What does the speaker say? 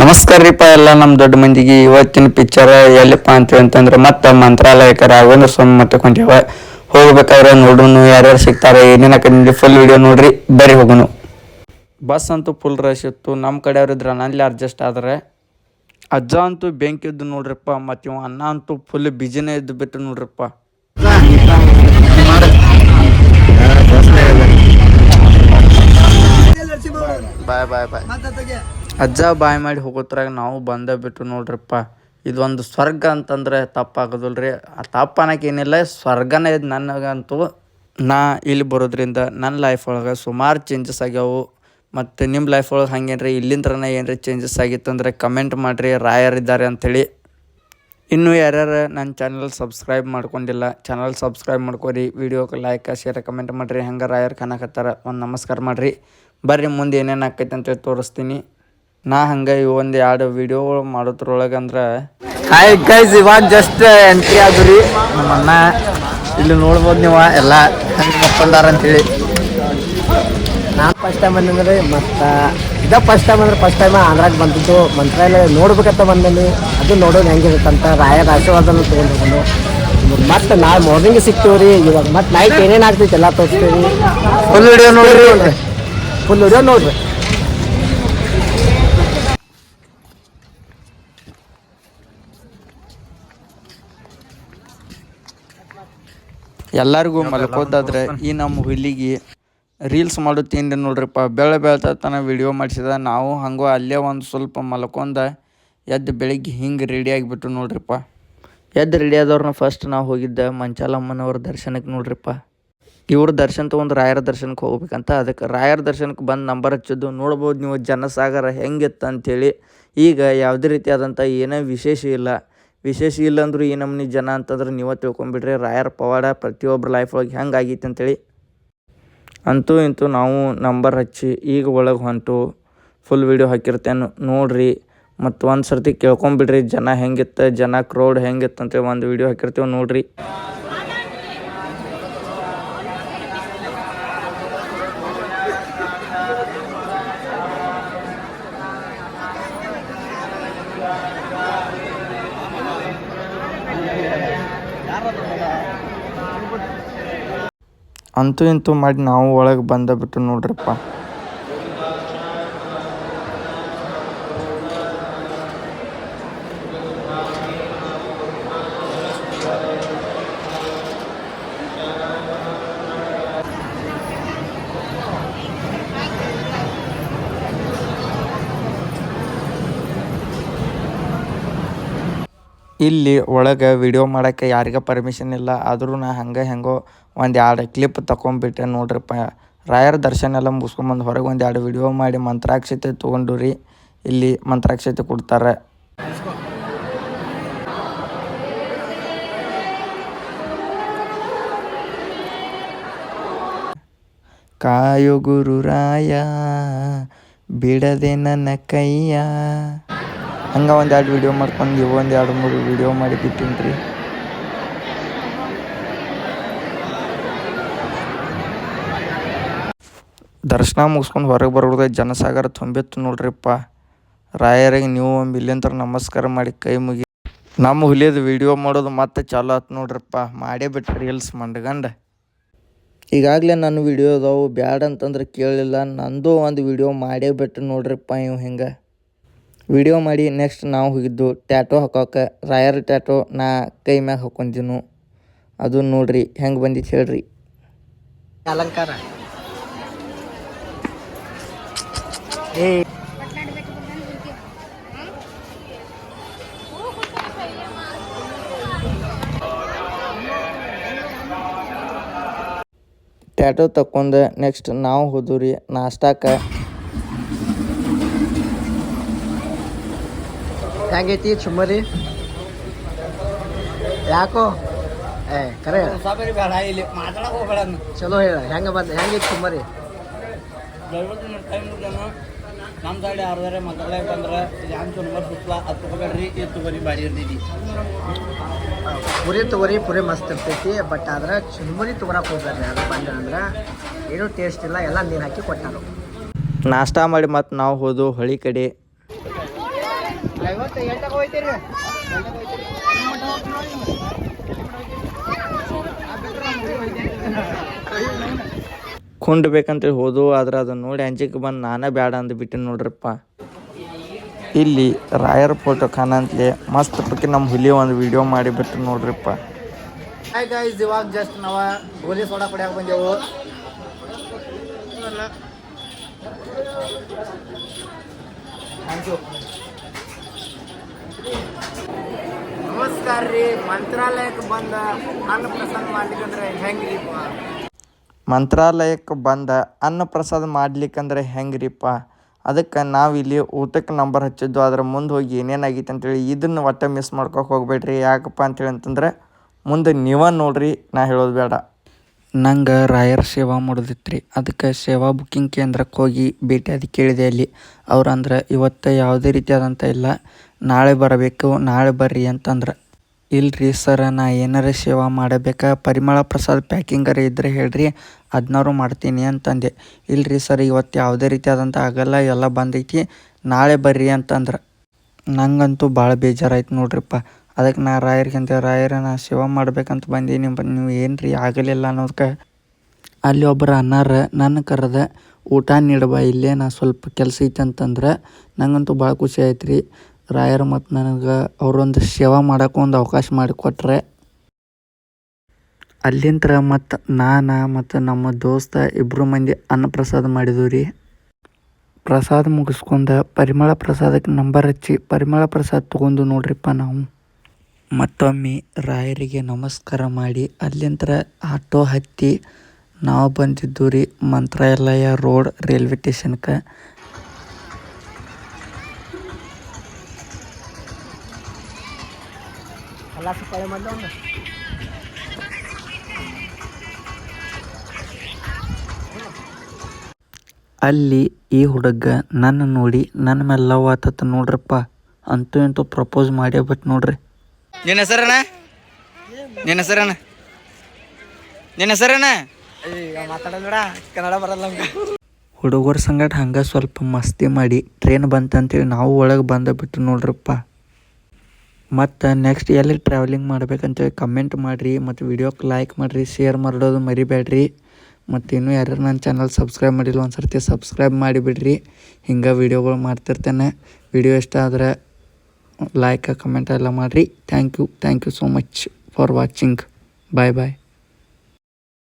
ನಮಸ್ಕಾರ ರೀಪ ಎಲ್ಲ ನಮ್ಮ ದೊಡ್ಡ ಮಂದಿಗೆ ಇವತ್ತಿನ ಪಿಕ್ಚರ್ ಎಲ್ಲಿಪ್ಪ ಅಂತೀವಿ ಅಂತಂದ್ರೆ ಮತ್ತೆ ಮಂತ್ರಾಲಯಕ್ಕೆ ರಾಘವೇಂದ್ರ ಸ್ವಾಮಿ ಮತ್ತೆ ಕೊಂಡೇವ ಹೋಗ್ಬೇಕಾದ್ರೆ ನೋಡೋನು ಯಾರ್ಯಾರು ಸಿಗ್ತಾರೆ ಏನೇನ ಫುಲ್ ವಿಡಿಯೋ ನೋಡ್ರಿ ಬರೀ ಹೋಗೋನು. ಬಸ್ ಅಂತೂ ಫುಲ್ ರಶ್ ಇತ್ತು. ನಮ್ಮ ಕಡೆಯವ್ರು ಇದ್ರೆ ನನ್ನಲ್ಲಿ ಅಡ್ಜಸ್ಟ್ ಆದ್ರೆ ಅಜ್ಜ ಅಂತೂ ಬೆಂಕಿ ಇದ್ದು ನೋಡ್ರಿಪ್ಪ ಮತ್ತು ಇವ ಅನ್ನ ಅಂತೂ ಫುಲ್ ಬಿಜಿನೇ ಇದ್ದು ಬಿಟ್ಟು ನೋಡ್ರಿಪ್ಪ. ಬಾಯ್ ಬಾಯ್ ಬಾಯ್. ಅಜ್ಜ ಬಾಯಿ ಮಾಡಿ ಹೋಗೋತ್ರಾಗ ನಾವು ಬಂದೇ ಬಿಟ್ಟು ನೋಡ್ರಪ್ಪ. ಇದೊಂದು ಸ್ವರ್ಗ ಅಂತಂದ್ರೆ ರೀ ಆ ತಪ್ಪು ಅನ್ನಕ್ಕೆ ಏನಿಲ್ಲ, ಸ್ವರ್ಗನೇ ಇದು ನನಗಂತೂ. ನಾ ಇಲ್ಲಿ ಬರೋದ್ರಿಂದ ನನ್ನ ಲೈಫ್ ಒಳಗೆ ಸುಮಾರು ಚೇಂಜಸ್ ಆಗ್ಯಾವು. ಮತ್ತು ನಿಮ್ಮ ಲೈಫ್ ಒಳಗೆ ಹಂಗೇನ್ರಿ? ಇಲ್ಲಿಂದ್ರನೇ ಏನ್ರಿ ಚೇಂಜಸ್ ಆಗಿತ್ತಂದ್ರೆ ಕಮೆಂಟ್ ಮಾಡಿರಿ ರಾಯರಿದ್ದಾರೆ ಅಂಥೇಳಿ ಇನ್ನೂ ಯಾರ್ಯಾರು ನನ್ನ ಚಾನಲ್ ಸಬ್ಸ್ಕ್ರೈಬ್ ಮಾಡ್ಕೊಂಡಿಲ್ಲ ಚಾನಲ್ ಸಬ್ಸ್ಕ್ರೈಬ್ ಮಾಡ್ಕೋರಿ. ವಿಡಿಯೋಕ್ಕೆ ಲೈಕ್ ಶೇರ್ ಕಮೆಂಟ್ ಮಾಡಿರಿ. ಹಂಗೆ ರಾಯರ್ ಕಾಣಕತ್ತಾರ ಒಂದು ನಮಸ್ಕಾರ ಮಾಡಿರಿ. ಬರ್ರಿ ಮುಂದೆ ಏನೇನು ಆಕೈತೆ ಅಂತೇಳಿ ತೋರಿಸ್ತೀನಿ. ನಾ ಹಂಗ ಇವು ಒಂದು ಎರಡು ವಿಡಿಯೋಗಳು ಮಾಡೋದ್ರೊಳಗೆ ಅಂದ್ರೆ ಹಾಯ್ ಗೈಸ್ ಇವಾಗ ಜಸ್ಟ್ ಎಂಟ್ರಿ ಆದ್ರಿ. ನಮ್ಮ ಅಣ್ಣ ಇಲ್ಲಿ ನೋಡ್ಬೋದು ನೀವು ಎಲ್ಲ. ಹಂಗೆ ಮಕ್ಕೊಂಡಾರ ಅಂತೇಳಿ. ನಾನು ಫಸ್ಟ್ ಟೈಮ್ ಬಂದಂದ್ರೆ ಮತ್ತು ಇದ ಫಸ್ಟ್ ಟೈಮ್ ಅಂದ್ರೆ ಫಸ್ಟ್ ಟೈಮ್ ಆಂಧ್ರಾಗ ಬಂದಿದ್ದು. ಮಂತ್ರಾಲಯ ನೋಡ್ಬೇಕಂತ ಬಂದೀನಿ. ಅದು ನೋಡೋದು ಹೆಂಗಿರುತ್ತಂತ ರಾಯರ ಆಶೀರ್ವಾದನ ತೊಗೊಂಡು ಮತ್ತೆ ನಾಳೆ ಮಾರ್ನಿಂಗ್ ಸಿಗ್ತೀವಿ ರೀ ಇವಾಗ ಮತ್ತೆ ನೈಟ್ ಏನೇನು ಆಗ್ತೈತೆ ಎಲ್ಲ ತೋರಿಸ್ತೀವಿ ಫುಲ್ ವಿಡಿಯೋ ನೋಡ್ರಿ. ಫುಲ್ ವಿಡಿಯೋ ನೋಡ್ರಿ. ಎಲ್ಲರಿಗೂ ಮಲ್ಕೋದಾದ್ರೆ ಈ ನಮ್ಮ ಹುಲಿಗೆ ರೀಲ್ಸ್ ಮಾಡುತ್ತೀನಿ ನೋಡ್ರಿಪ್ಪ. ಬೆಳೆ ತನ ವಿಡಿಯೋ ಮಾಡಿಸಿದ. ನಾವು ಹಂಗೋ ಅಲ್ಲೇ ಒಂದು ಸ್ವಲ್ಪ ಮಲ್ಕೊಂಡ ಎದ್ದು ಬೆಳಿಗ್ಗೆ ಹಿಂಗೆ ರೆಡಿ ಆಗಿಬಿಟ್ಟು ನೋಡ್ರಿಪ್ಪ. ಎದ್ದು ರೆಡಿ ಆದವ್ರನ್ನ ಫಸ್ಟ್ ನಾವು ಹೋಗಿದ್ದೆ ಮಂಚಾಲಮ್ಮನವ್ರ ದರ್ಶನಕ್ಕೆ ನೋಡ್ರಿಪ್ಪ. ಇವ್ರ ದರ್ಶನ ತೊಗೊಂಡು ರಾಯರ ದರ್ಶನಕ್ಕೆ ಹೋಗ್ಬೇಕಂತ. ಅದಕ್ಕೆ ರಾಯರ ದರ್ಶನಕ್ಕೆ ಬಂದು ನಂಬರ್ ಹಚ್ಚಿದ್ದು ನೋಡ್ಬೋದು ನೀವು ಜನಸಾಗರ ಹೆಂಗಿತ್ತು ಅಂಥೇಳಿ ಈಗ ಯಾವುದೇ ರೀತಿಯಾದಂಥ ಏನೇ ವಿಶೇಷ ಇಲ್ಲ. ವಿಶೇಷ ಇಲ್ಲ ಅಂದ್ರೂ ಈ ನಮ್ನಿ ಜನ ಅಂತಂದ್ರೆ ನೀವೇ ತಿಳ್ಕೊಂಬಿಡ್ರಿ. ರಾಯರ ಪವಾಡ ಪ್ರತಿಯೊಬ್ಬರ ಲೈಫ್ ಒಳಗೆ ಹೆಂಗೆ ಆಗೈತೆ ಅಂತೇಳಿ. ಅಂತೂ ಇಂತೂ ನಾವು ನಂಬರ್ ಹಚ್ಚಿ ಈಗ ಒಳಗೆ ಹೊಂಟು. ಫುಲ್ ವಿಡಿಯೋ ಹಾಕಿರ್ತೇನೆ ನೋಡ್ರಿ. ಮತ್ತು ಒಂದು ಸರ್ತಿ ಕೇಳ್ಕೊಂಬಿಡ್ರಿ ಜನ ಹೆಂಗಿತ್ತು, ಜನ ಕ್ರೌಡ್ ಹೆಂಗಿತ್ತು ಅಂತೇಳಿ ಒಂದು ವಿಡಿಯೋ ಹಾಕಿರ್ತೇವೆ ನೋಡ್ರಿ. ಅಂತೂ ಇಂತೂ ಮಾಡಿ ನಾವು ಒಳಗೆ ಬಂದ ಬಿಟ್ಟು ನೋಡ್ರಿಪ್ಪ. ಇಲ್ಲಿ ಒಳಗೆ ವಿಡಿಯೋ ಮಾಡೋಕ್ಕೆ ಯಾರಿಗ ಪರ್ಮಿಷನ್ ಇಲ್ಲ. ಆದರೂ ನಾ ಹಂಗೆ ಹೆಂಗೋ ಒಂದು ಎರಡು ಕ್ಲಿಪ್ ತಗೊಂಬಿಟ್ಟೆ ನೋಡ್ರಿಪ್ಪ. ರಾಯರ ದರ್ಶನ ಎಲ್ಲ ಮುಗಿಸ್ಕೊಂಬಂದು ಹೊರಗೆ ಒಂದು ಎರಡು ವಿಡಿಯೋ ಮಾಡಿ ಮಂತ್ರಾಕ್ಷತೆ ತೊಗೊಂಡು ರೀ ಇಲ್ಲಿ ಮಂತ್ರಾಕ್ಷತೆ ಕೊಡ್ತಾರೆ. ಕಾಯೋ ಗುರುರಾಯ ಬಿಡದೆ ನನ್ನ ಕೈಯ. ಹಂಗೆ ಒಂದು ಎರಡು ವಿಡಿಯೋ ಮಾಡ್ಕೊಂಡು ಇವು ಎರಡು ಮೂರು ವಿಡಿಯೋ ಮಾಡಿ ಬಿಟ್ಟಿನಿ ರೀ ದರ್ಶನ ಮುಗಿಸ್ಕೊಂಡು ಹೊರಗೆ ಬರೋದ ಜನಸಾಗರ ತುಂಬಿತ್ತು ನೋಡ್ರಿಪ್ಪ. ರಾಯರಿಗೆ ನೀವು ಒಂದು ಇಲ್ಲಿಂದ್ರ ನಮಸ್ಕಾರ ಮಾಡಿ ಕೈ ಮುಗಿ. ನಮ್ಮ ಹುಲಿಯದು ವಿಡಿಯೋ ಮಾಡೋದು ಮತ್ತೆ ಚಾಲು ಆತು ನೋಡ್ರಿಪ್ಪ. ಮಾಡೇ ಬಿಟ್ಟು ರೀಲ್ಸ್ ಮಂಡ್ಗಂಡು. ಈಗಾಗಲೇ ನನ್ನ ವಿಡಿಯೋ ಅದಾವು. ಬ್ಯಾಡ ಅಂತಂದ್ರೆ ಕೇಳಿಲ್ಲ. ನಂದು ಒಂದು ವಿಡಿಯೋ ಮಾಡೇ ಬಿಟ್ಟು ನೋಡ್ರಿಪ್ಪ ಇವು ಹಿಂಗೆ. ವಿಡಿಯೋ ಮಾಡಿ ನೆಕ್ಸ್ಟ್ ನಾವು ಹೋಗಿದ್ದು ಟ್ಯಾಟೋ ಹಾಕೋಕೆ. ರಾಯರ್ ಟ್ಯಾಟೋ ನಾ ಕೈ ಮ್ಯಾಗ ಹಾಕೊಂಡಿನು ಅದು ನೋಡ್ರಿ ಹೆಂಗೆ ಬಂದಿತ್ತು ಹೇಳ್ರಿ. ಅಲಂಕಾರ. ಟ್ಯಾಟೋ ತಕ್ಕೊಂಡು ನೆಕ್ಸ್ಟ್ ನಾವು ಹೋದ್ರಿ ನಾಷ್ಟಾಕ ಹೆಂಗೈತಿ ಚುಮ್ಮರಿ? ಯಾಕೋ? ಏ ಕರೆ. ಹೇಳ. ಚಲೋ ಹೇಳ ಹೆಂಗ ಬಂದ ಹೆಂಗೈತಿ ಚುಮ್ಮರಿ? ನಮ್ಮ ಸೈಡ್ ಯಾರ್ದಾರೆ ಮಾತಾಡ್ಲಕ್ಕೆ ಇಲ್ಲಿ ಯಾಂಚು ನಂಬರ್ ಸುತ್ತಲ ಅದು ತಗೋಬೇಡ್ರಿ ಇದು ತಗೋರಿ ಬಾರಿ ಇರ್ತೀವಿ ಪುರಿ ತೊಗರಿ ಪುರಿ ಮಸ್ತ್ ಇರ್ತೈತಿ ಬಟ್ ಆದ್ರೆ ಚುನ್ಮುರಿ ತಗೋರಕ್ಕೆ ಹೋಗ್ಬೇಡ್ರಿ ಅದು ಬಂದ ಅಂದ್ರೆ ಏನೂ ಟೇಸ್ಟ್ ಇಲ್ಲ ಎಲ್ಲ ನೀರು ಹಾಕಿ ಕೊಟ್ಟಾರು. ನಾಷ್ಟಾ ಮಾಡಿ ಮತ್ತೆ ನಾವು ಹೋದು ಹೊಳಿ ಕಡೆ. ಕುಂಡ್ ಬೇಕಂತೇಳಿ ಹೋದು, ಆದ್ರೆ ಅದನ್ನ ನೋಡಿ ಅಂಜಿಕೆ ಬಂದು ನಾನೇ ಬೇಡ ಅಂದ್ಬಿಟ್ಟು ನೋಡ್ರಪ್ಪ. ಇಲ್ಲಿ ರಾಯರ್ ಫೋಟೋ ಕಾಣಂತಲೇ, ಮಸ್ತ್ ಪಕ್ಕಿ ನಮ್ಮ ಹುಲಿ ಒಂದು ವಿಡಿಯೋ ಮಾಡಿಬಿಟ್ಟು ನೋಡ್ರಿಪ್ಪ. ಹಾಯ್ ಇವಾಗ ಜಸ್ಟ್ ನಾವು ಗೋಲಿ ಸೋಡಾ ಕುಡಿಯಾಕ ಬಂದೆವು. ನಮಸ್ಕಾರ ರೀ ಮಂತ್ರಾಲಯಕ್ಕೆ ಬಂದ ಅನ್ನ ಪ್ರಸನ್ನ ಮಾಡ್ಲಿಕ್ಕಂದ್ರೆ ಹೆಂಗ್ರಿಪ್ಪ ಮಂತ್ರಾಲಯಕ್ಕೆ ಬಂದ ಅನ್ನ ಪ್ರಸಾದ ಮಾಡ್ಲಿಕ್ಕಂದ್ರೆ ಹೆಂಗ್ರಿಪ್ಪ? ಅದಕ್ಕೆ ನಾವಿಲ್ಲಿ ಊಟಕ್ಕೆ ನಂಬರ್ ಹಚ್ಚಿದ್ದು, ಅದ್ರ ಮುಂದೆ ಹೋಗಿ ಏನೇನಾಗಿತ್ತು ಅಂತೇಳಿ ಇದನ್ನು ಒಟ್ಟು ಮಿಸ್ ಮಾಡ್ಕೊಕ್ಕೆ ಹೋಗ್ಬೇಡ್ರಿ. ಯಾಕಪ್ಪ ಅಂತೇಳಿ ಅಂತಂದ್ರೆ ಮುಂದೆ ನೀವ ನೋಡ್ರಿ, ನಾ ಹೇಳೋದು ಬೇಡ. ನಂಗೆ ರಾಯರ್ ಸೇವಾ ಮಾಡೋದಿತ್ರಿ ಅದಕ್ಕೆ ಸೇವಾ ಬುಕ್ಕಿಂಗ್ ಕೇಂದ್ರಕ್ಕೆ ಹೋಗಿ ಭೇಟಿ ಅದು ಕೇಳಿದೆ ಅಲ್ಲಿ. ಅವ್ರು ಅಂದ್ರೆ, ಇವತ್ತು ಯಾವುದೇ ರೀತಿಯಾದಂಥ ಇಲ್ಲ. ನಾಳೆ ಬರಬೇಕು, ನಾಳೆ ಬರ್ರಿ ಅಂತಂದ್ರೆ. ಇಲ್ರಿ ಸರ, ನಾ ಏನಾರ ಸೇವಾ ಮಾಡಬೇಕಾ? ಪರಿಮಳ ಪ್ರಸಾದ್ ಪ್ಯಾಕಿಂಗರ ಇದ್ರೆ ಹೇಳ್ರಿ ಅದನ್ನಾರು ಮಾಡ್ತೀನಿ ಅಂತಂದೆ. ಇಲ್ರಿ ಸರ್, ಇವತ್ತು ಯಾವುದೇ ರೀತಿಯಾದಂಥ ಆಗಲ್ಲ, ಎಲ್ಲ ಬಂದೈತಿ. ನಾಳೆ ಬರ್ರಿ ಅಂತಂದ್ರೆ. ನಂಗಂತೂ ಭಾಳ ಬೇಜಾರಾಯ್ತು ನೋಡ್ರಿಪ್ಪ. ಅದಕ್ಕೆ ನಾ ರಾಯರ್ಗಿಂತ ರಾಯರ ನಾ ಸೇವಾ ಮಾಡ್ಬೇಕಂತ ಬಂದೀನಿ ನೀವು ಏನು ರೀ ಆಗಲಿಲ್ಲ ಅನ್ನೋದಕ್ಕೆ ಅಲ್ಲಿ ಒಬ್ಬರು ಅನ್ನಾರ ನನ್ನ ಕರೆದ ಊಟ ನೀಡಬ, ಇಲ್ಲೇ ನಾ ಸ್ವಲ್ಪ ಕೆಲಸ ಐತೆ ಅಂತಂದ್ರೆ ನಂಗಂತೂ ಭಾಳ ಖುಷಿ ಆಯ್ತು ರೀ ರಾಯರು ಮತ್ತು ನನಗೆ ಅವರೊಂದು ಸೇವಾ ಮಾಡೋಕೆ ಒಂದು ಅವಕಾಶ ಮಾಡಿಕೊಟ್ರೆ ಅಲ್ಲಿಂದ ಮತ್ತು ನಾನು ಮತ್ತು ನಮ್ಮ ದೋಸ್ತ ಇಬ್ಬರು ಮಂದಿ ಅನ್ನಪ್ರಸಾದ ಮಾಡಿದ್ವು ರೀ. ಪ್ರಸಾದ ಮುಗಿಸ್ಕೊಂಡ ಪರಿಮಳ ಪ್ರಸಾದಕ್ಕೆ ನಂಬರ್ ಹಚ್ಚಿ ಪರಿಮಳ ಪ್ರಸಾದ ತೊಗೊಂಡು ನೋಡ್ರಿಪ್ಪ ನಾವು. ಮತ್ತೊಮ್ಮೆ ರಾಯರಿಗೆ ನಮಸ್ಕಾರ ಮಾಡಿ ಅಲ್ಲಿಂದ ಆಟೋ ಹತ್ತಿ ನಾವು ಬಂದಿದ್ದು ರೀ ಮಂತ್ರಾಲಯ ರೋಡ್ ರೈಲ್ವೆ ಸ್ಟೇಷನ್ಗೆ ಎಲ್ಲ ಸುತ್ತಾಳೆ ಮಾಡ್ದೆ ಒಂದು ಅಲ್ಲಿ ಈ ಹುಡುಗ ನನ್ನ ನೋಡಿ ನನ್ನ ಮೇಲೆ ಲವ್ ಆತತ್ ನೋಡ್ರಪ್ಪ. ಅಂತೂ ಇಂತೂ ಪ್ರಪೋಸ್ ಮಾಡೇ ಬಿಟ್ ನೋಡ್ರಿ. ನಿನ್ನ ಹೆಸರಣ್ಣ ನಿನ್ನ ಹೆಸರಣ್ಣ ನಿನ್ನ ಹೆಸರಣ್ಣ ಮಾತಾಡೋಣ ಕನ್ನಡ ಬರಲ್ಲ ನಮ್ಗೆ. ಹುಡುಗರ ಸಂಗಡ ಹಂಗೆ ಸ್ವಲ್ಪ ಮಸ್ತಿ ಮಾಡಿ ಟ್ರೈನ್ ಬಂತಂತೇಳಿ ನಾವು ಒಳಗೆ ಬಂದ ಬಿಟ್ಟು ನೋಡ್ರಪ್ಪ. ಮತ್ತು ನೆಕ್ಸ್ಟ್ ಎಲ್ಲಿ ಟ್ರಾವೆಲಿಂಗ್ ಮಾಡ್ಬೇಕಂತೇಳಿ ಕಮೆಂಟ್ ಮಾಡಿರಿ, ಮತ್ತು ವಿಡಿಯೋಕ್ಕೆ ಲೈಕ್ ಮಾಡಿರಿ ಶೇರ್ ಮಾಡೋದು ಮರಿಬೇಡ್ರಿ. ಮತ್ತು ಇನ್ನೂ ಯಾರ್ಯಾರು ನನ್ನ ಚಾನಲ್ ಸಬ್ಸ್ಕ್ರೈಬ್ ಮಾಡಿಲ್ಲ ಒಂದು ಸರ್ತಿ ಸಬ್ಸ್ಕ್ರೈಬ್ ಮಾಡಿಬಿಡ್ರಿ ಹಿಂಗೆ ವೀಡಿಯೋಗಳು ಮಾಡ್ತಿರ್ತೇನೆ. ವಿಡಿಯೋ ಇಷ್ಟ ಆದರೆ ಲೈಕ್ ಕಮೆಂಟ್ ಎಲ್ಲ ಮಾಡಿರಿ. Thank you thank you so much for watching bye bye